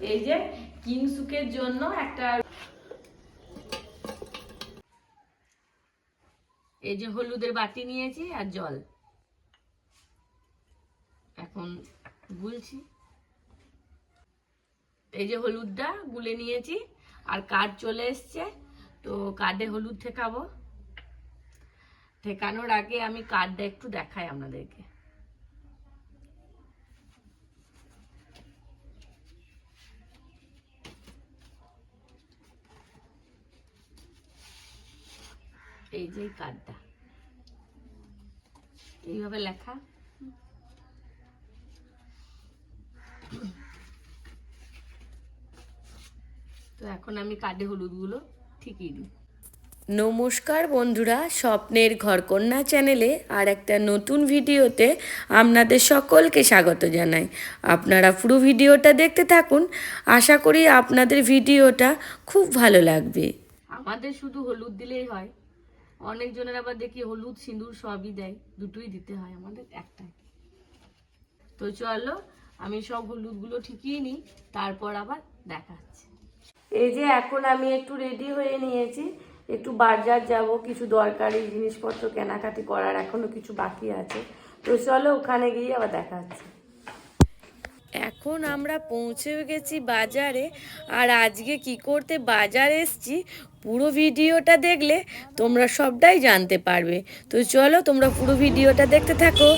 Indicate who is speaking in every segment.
Speaker 1: এই যে কিংসুকের জন্য একটা এই যে হলুদের বাটি নিয়েছি আর জল। এখন গুলছি। এই যে হলুদটা গুলে নিয়েছি আর কার্ড চলে এসছে, তো কার্ডে হলুদ ঠেকাবো। ঠেকানোর আগে আমি কার্ডটা একটু দেখাই আপনাদেরকে। এই যে কার্ডটা। এইভাবে লেখা। তো এখন আমি কার্ডে হলুদগুলো ঠিকই দিই।
Speaker 2: নমস্কার বন্ধুরা স্বপ্নের ঘরকন্যা চ্যানেলে আর একটা নতুন ভিডিওতে আপনাদের সকলকে স্বাগত জানাই। আপনারা পুরো ভিডিওটা দেখতে থাকুন। আশা করি আপনাদের ভিডিওটা খুব ভালো লাগবে।
Speaker 1: আমাদের শুধু হলুদ দিলেই হয়। অনেকজনের আবার দেখি হলুদ, সিঁদুর সবই দেয়। দুটোই দিতে হয় আমাদের, একটাই। তো চলো, আমি সব হলুদগুলো ঠিকিয়ে নিই, তারপর আবার দেখাচ্ছি। এই যে এখন আমি একটু রেডি হয়ে নিয়েছি, একটু বাজার যাব, কিছু দরকারি জিনিসপত্র কেনাকাটি করার এখনও কিছু বাকি আছে। তো চলো ওখানে গিয়ে আবার দেখাচ্ছি।
Speaker 2: এখন আমরা পৌঁছে গেছি বাজারে, আর আজকে কি করতে বাজার এসছি, পুরো ভিডিওটা দেখলে তোমরা সবটাই জানতে পারবে। তো চলো তোমরা পুরো ভিডিওটা দেখতে থাকো।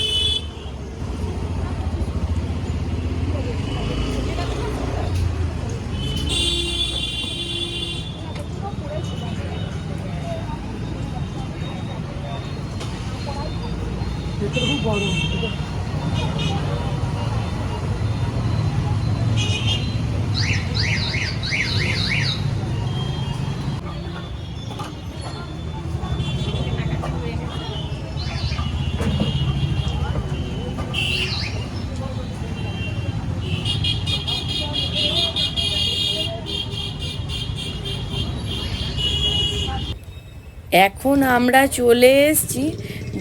Speaker 2: এখন আমরা চলে এসেছি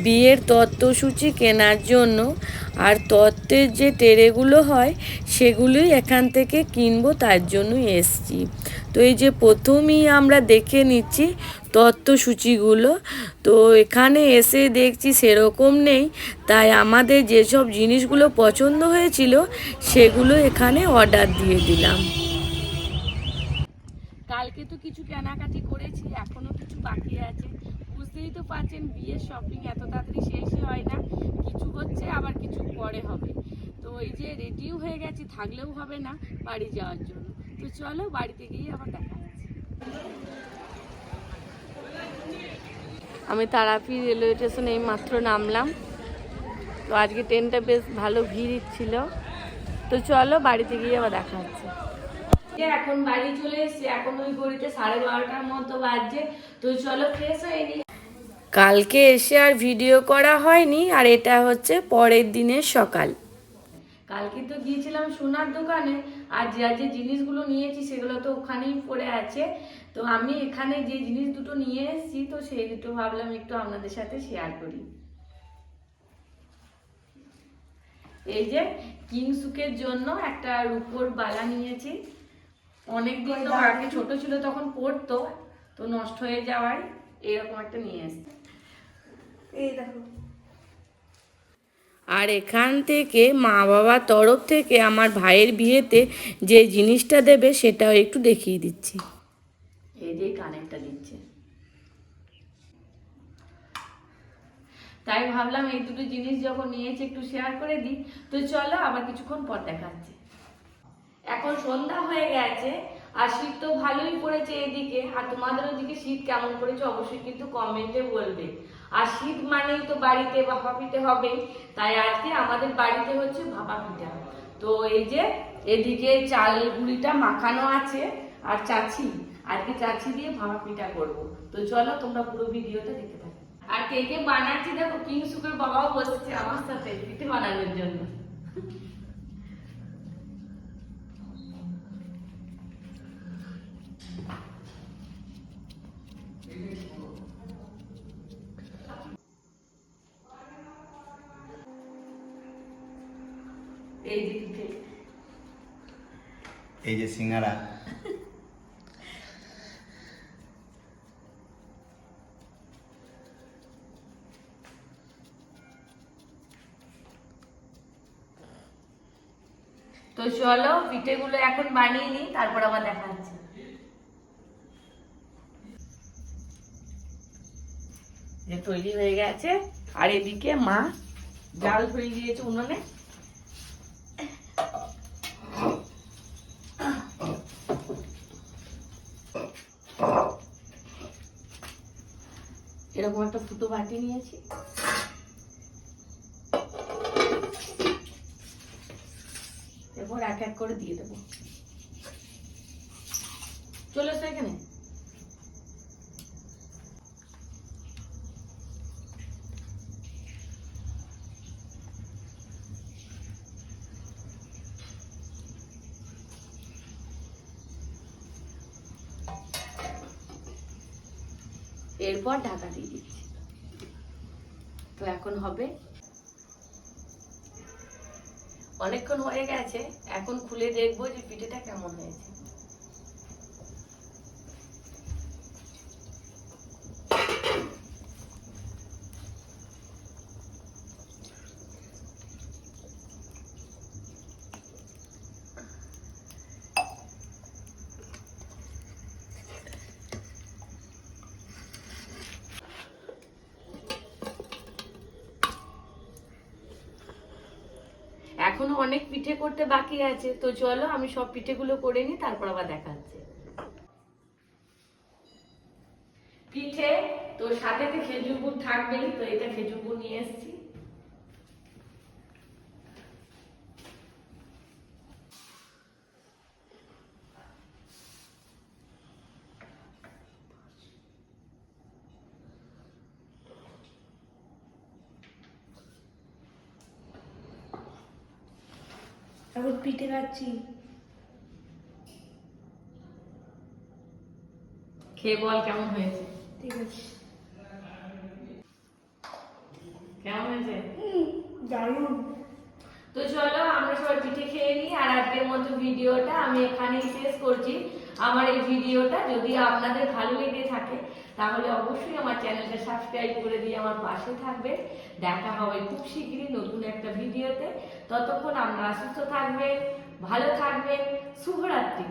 Speaker 2: বিয়ের তত্ত্বসূচি কেনার জন্য। আর তত্ত্বের যে টেরেগুলো হয়, সেগুলোই এখান থেকে কিনবো, তার জন্যই এসছি। তো এই যে প্রথমেই আমরা দেখে নিচ্ছি তত্ত্বসূচিগুলো। তো এখানে এসে দেখছি সেরকম নেই। তাই আমাদের যেসব জিনিসগুলো পছন্দ হয়েছিল, সেগুলো এখানে অর্ডার দিয়ে দিলাম।
Speaker 1: কালকে তো কিছু কেনাকাটি করেছি, এখনও কিছু বাকি আছে। বুঝতেই তো পারছেন, বিয়ের শপিং এত তাড়াতাড়ি শেষই হয় না, কিছু হচ্ছে, আবার কিছু পরে হবে। তো এই যে রেডিও হয়ে গেছি, থাকলেও হবে না বাড়ি যাওয়ার জন্য। তো চলো বাড়িতে গিয়ে আবার দেখা আমি তারাপি রেলওয়ে স্টেশনে এই মাত্র নামলাম। তো আজকে ট্রেনটা বেশ ভালো ভিড় ছিল। তো চলো বাড়িতে গিয়ে আবার দেখা হচ্ছে। যে এখন বাড়ি চলে এসেছি। এখন ওই ঘড়িতে সাড়ে বারোটার মতো বাজছে। তো চলো ফ্রেশ হয়ে নি।
Speaker 2: কালকে এসে আর ভিডিও করা হয়নি আর এটা হচ্ছে পরের দিনের সকাল।
Speaker 1: কালকে তো গিয়েছিলাম সোনার দোকানে আর যা যে জিনিসগুলো নিয়েছি সেগুলো তো ওখানেই পড়ে আছে। তো আমি এখানে যে জিনিস দুটো নিয়ে এসেছি তো সেই দুটো ভাবলাম একটু আপনাদের সাথে শেয়ার করি। এই যে কিংসুকের জন্য একটা রূপোর বালা নিয়েছি। অনেক দিন তো আগে ছোট ছিল তখন পড়তো তো নষ্ট হয়ে যাওয়ায় এরকম একটা নিয়ে এসেছি।
Speaker 3: এই দেখো।
Speaker 2: আর এখান থেকে মা বাবার তরফ থেকে আমার ভাইয়ের বিয়েতে যে জিনিসটা দেবে সেটাও একটু দেখিয়ে দিচ্ছি।
Speaker 1: এই যে কানেরটা দিচ্ছে। তাই ভাবলাম এই দুটো জিনিস যখন নিয়েছি একটু শেয়ার করে দিই তো চলো আবার কিছুক্ষণ পর দেখাচ্ছি। এখন সন্ধ্যা হয়ে গেছে, আর শীত তো ভালোই পড়েছে এদিকে, আর তোমাদের ওদিকে শীত কেমন পড়েছে অবশ্যই কিন্তু কমেন্টে বলবে। আর শীত মানেই তো বাড়িতে ভাপা পিঠে হবে তাই আজকে আমাদের বাড়িতে হচ্ছে ভাপা পিঠা। তো এই যে এদিকে চাল গুঁড়িটা মাখানো আছে, আর চাচি, আজকে চাচি দিয়ে ভাপা পিঠা করব। তো চলো তোমরা পুরো ভিডিওটা দেখতে থাকো। আর কে কে বানাচ্ছি দেখো কিংসুকের বাবাও বসেছে আমার সাথে, পিঠে বানানোর জন্য। এই যে পিঠে।
Speaker 4: এই যে সিঙ্গারা।
Speaker 1: তো চলো পিঠেগুলো এখন বানিয়ে নিই তারপর আবার দেখা হচ্ছে। যে তৈরি হয়ে গেছে আর এদিকে মা জাল ধরিয়ে দিয়েছে উনুনে। এরকম একটা ফুটো বাটি নিয়েছি। এরপর এক এক করে দিয়ে দেবো। চলে এসো এখানে। এরপর ঢাকা দিয়ে দিচ্ছি। তো এখন হবে অনেকক্ষণ হয়ে গেছে, এখন খুলে দেখব যে পিঠেটা কেমন হয়েছে। এখনও অনেক পিঠে করতে বাকি আছে, তো চলো আমি সব পিঠেগুলো করে নিই, তারপর আবার দেখা হচ্ছে পিঠে, তো সাথে খেজুর গুড় থাকবেই, তো এটা খেজুর গুড় নিয়ে এসেছি।
Speaker 3: এখন পিঠে খাচ্ছি।
Speaker 1: খেয়ে বল কেমন হয়েছে?
Speaker 3: ঠিক আছে।
Speaker 1: কেমন হয়েছে?
Speaker 3: দারুণ।
Speaker 1: তো চলো আমরা সবাই পিঠে খেয়ে নিই আর আজকের মতো ভিডিওটা আমি এখানেই শেষ করছি। আমার এই ভিডিওটা যদি আপনাদের ভালো লেগে থাকে, তাহলে অবশ্যই আমার চ্যানেলটা সাবস্ক্রাইব করে দিয়ে আমার পাশে থাকবে দেখা হবে খুব শীঘ্রই নতুন একটা ভিডিওতে। ততক্ষণ আপনারা সুস্থ থাকবেন, ভালো থাকবেন, শুভরাত্রি।